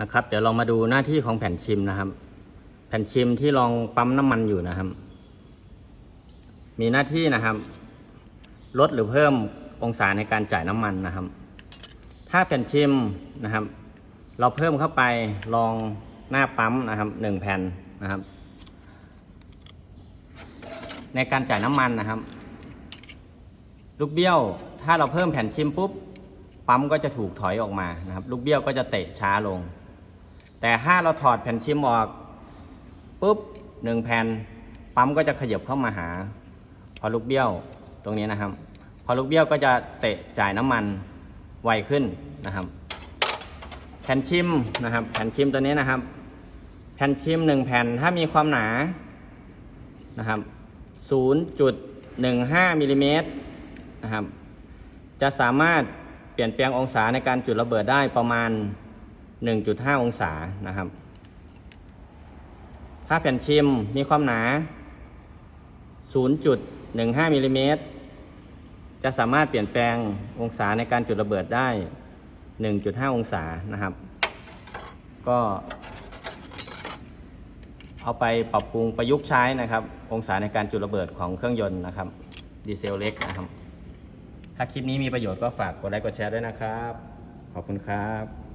นะครับ เดี๋ยวเรามาดูหน้าที่ของแผ่นชิมนะครับ แผ่นชิมที่รองปั๊มน้ำมันอยู่นะครับ มีหน้าที่นะครับ ลดหรือเพิ่มองศาในการจ่ายน้ำมันนะครับ ถ้าแผ่นชิมนะครับ เราเพิ่มเข้าไปรองหน้าปั๊มนะครับหนึ่งแผ่นนะครับ ในการจ่ายน้ำมันนะครับ ลูกเบี้ยว ถ้าเราเพิ่มแผ่นชิมปุ๊บปั๊มก็จะถูกถอยออกมานะครับ ลูกเบี้ยวก็จะเตะช้าลง แต่ถ้าเราถอดแผ่นชิมออกปุ๊บหนึ่งแผ่นปั๊มก็จะขยับเข้ามาหา พอลูกเบี้ยวตรงนี้นะครับ พอลูกเบี้ยวก็จะเตะจ่ายน้ำมันไวขึ้นนะครับ แผ่นชิมนะครับ แผ่นชิมตัวนี้นะครับ แผ่นชิมหนึ่งแผ่นถ้ามีความหนานะครับ0.15มิลลิเมตรนะครับ จะสามารถเปลี่ยนแปลงองศาในการจุดระเบิดได้ประมาณ 1.5 องศานะครับถ้าแผ่นชิมมีความหนา 0.15มิลลิเมตร จะสามารถเปลี่ยนแปลงองศาในการจุดระเบิดได้ 1.5 องศานะครับ ก็ เอาไปปรับปรุงประยุกต์ใช้นะครับ องศาในการจุดระเบิดของเครื่องยนต์นะครับดีเซลเล็กนะครับ ถ้าคลิปนี้มีประโยชน์ก็ฝากกดไลค์กดแชร์ด้วยนะครับ ขอบคุณครับ